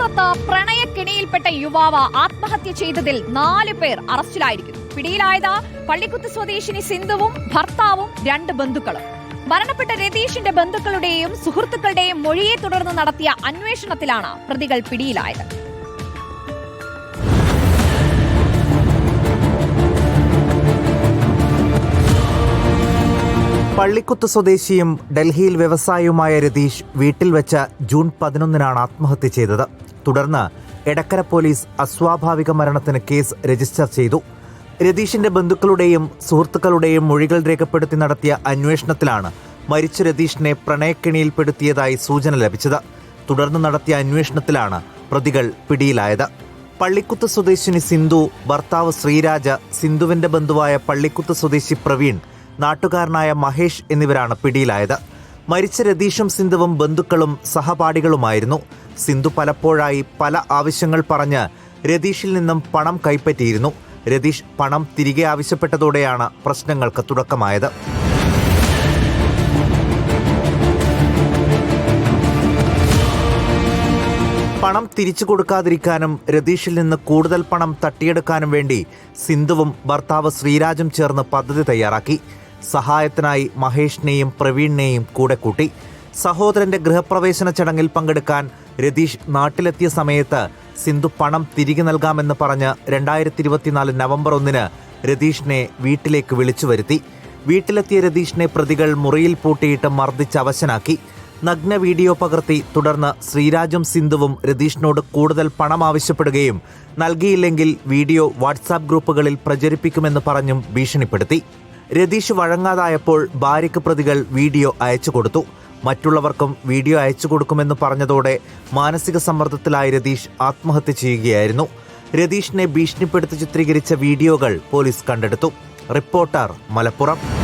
മലപ്പുറത്ത് പ്രണയക്കിണിയിൽപ്പെട്ട യുവാവ് ആത്മഹത്യ ചെയ്തതിൽ നാല് പേർ അറസ്റ്റിലായിരിക്കുന്നു. പിടിയിലായത് പള്ളിക്കുത്ത് സ്വദേശിനി സിന്ധുവും ഭർത്താവും രണ്ട് ബന്ധുക്കളും. മരണപ്പെട്ട രതീഷിന്റെ ബന്ധുക്കളുടെയും സുഹൃത്തുക്കളുടെയും മൊഴിയെ തുടർന്ന് നടത്തിയ അന്വേഷണത്തിലാണ് പ്രതികൾ പിടിയിലായത്. പള്ളിക്കുത്ത് സ്വദേശിയും ഡൽഹിയിൽ വ്യവസായിയുമായ രതീഷ് വീട്ടിൽ വെച്ച ജൂൺ പതിനൊന്നിനാണ് ആത്മഹത്യ ചെയ്തത്. തുടർന്ന് എടക്കര പോലീസ് അസ്വാഭാവിക മരണത്തിന് കേസ് രജിസ്റ്റർ ചെയ്തു. രതീഷിന്റെ ബന്ധുക്കളുടെയും സുഹൃത്തുക്കളുടെയും മൊഴികൾ രേഖപ്പെടുത്തി നടത്തിയ അന്വേഷണത്തിലാണ് മരിച്ച രതീഷിനെ പ്രണയക്കിണിയിൽപ്പെടുത്തിയതായി സൂചന ലഭിച്ചത്. തുടർന്ന് നടത്തിയ അന്വേഷണത്തിലാണ് പ്രതികൾ പിടിയിലായത്. പള്ളിക്കുത്ത് സ്വദേശിനി സിന്ധു ഭർത്താവ് ശ്രീരാജ സിന്ധുവിന്റെ ബന്ധുവായ പള്ളിക്കുത്ത് സ്വദേശി പ്രവീൺ നാട്ടുകാരനായ മഹേഷ് എന്നിവരാണ് പിടിയിലായത്. മരിച്ച രതീഷും സിന്ധുവും ബന്ധുക്കളും സഹപാഠികളുമായിരുന്നു. സിന്ധു പലപ്പോഴായി പല ആവശ്യങ്ങൾ പറഞ്ഞ് രതീഷിൽ നിന്നും പണം കൈപ്പറ്റിയിരുന്നു. രതീഷ് പണം തിരികെ ആവശ്യപ്പെട്ടതോടെയാണ് പ്രശ്നങ്ങൾക്ക് തുടക്കമായത്. പണം തിരിച്ചു കൊടുക്കാതിരിക്കാനും രതീഷിൽ നിന്ന് കൂടുതൽ പണം തട്ടിയെടുക്കാനും വേണ്ടി സിന്ധുവും ഭർത്താവ് ശ്രീരാജും ചേർന്ന് പദ്ധതി തയ്യാറാക്കി. സഹായത്തിനായി മഹേഷിനെയും പ്രവീണിനെയും കൂടെ കൂട്ടി സഹോദരന്റെ ഗൃഹപ്രവേശന ചടങ്ങിൽ പങ്കെടുക്കാൻ രതീഷ് നാട്ടിലെത്തിയ സമയത്ത് സിന്ധു പണം തിരികെ നൽകാമെന്ന് പറഞ്ഞ് രണ്ടായിരത്തി ഇരുപത്തിനാല് നവംബർ ഒന്നിന് രതീഷിനെ വീട്ടിലേക്ക് വിളിച്ചു വരുത്തി. വീട്ടിലെത്തിയ രതീഷിനെ പ്രതികൾ മുറിയിൽ പൂട്ടിയിട്ട് മർദ്ദിച്ച് അവശനാക്കി. നഗ്ന വീഡിയോ പകർത്തി തുടർന്ന് ശ്രീരാജും സിന്ധുവും രതീഷിനോട് കൂടുതൽ പണം ആവശ്യപ്പെടുകയും നൽകിയില്ലെങ്കിൽ വീഡിയോ വാട്സാപ്പ് ഗ്രൂപ്പുകളിൽ പ്രചരിപ്പിക്കുമെന്ന് പറഞ്ഞും ഭീഷണിപ്പെടുത്തി. രതീഷ് വഴങ്ങാതായപ്പോൾ ഭാര്യയ്ക്ക് പ്രതികൾ വീഡിയോ അയച്ചു കൊടുത്തു. മറ്റുള്ളവർക്കും വീഡിയോ അയച്ചു കൊടുക്കുമെന്ന് പറഞ്ഞതോടെ മാനസിക സമ്മർദ്ദത്തിലായ രതീഷ് ആത്മഹത്യ ചെയ്യുകയായിരുന്നു. രതീഷിനെ ഭീഷണിപ്പെടുത്തി ചിത്രീകരിച്ച വീഡിയോകൾ പോലീസ് കണ്ടെടുത്തു. റിപ്പോർട്ടർ മലപ്പുറം.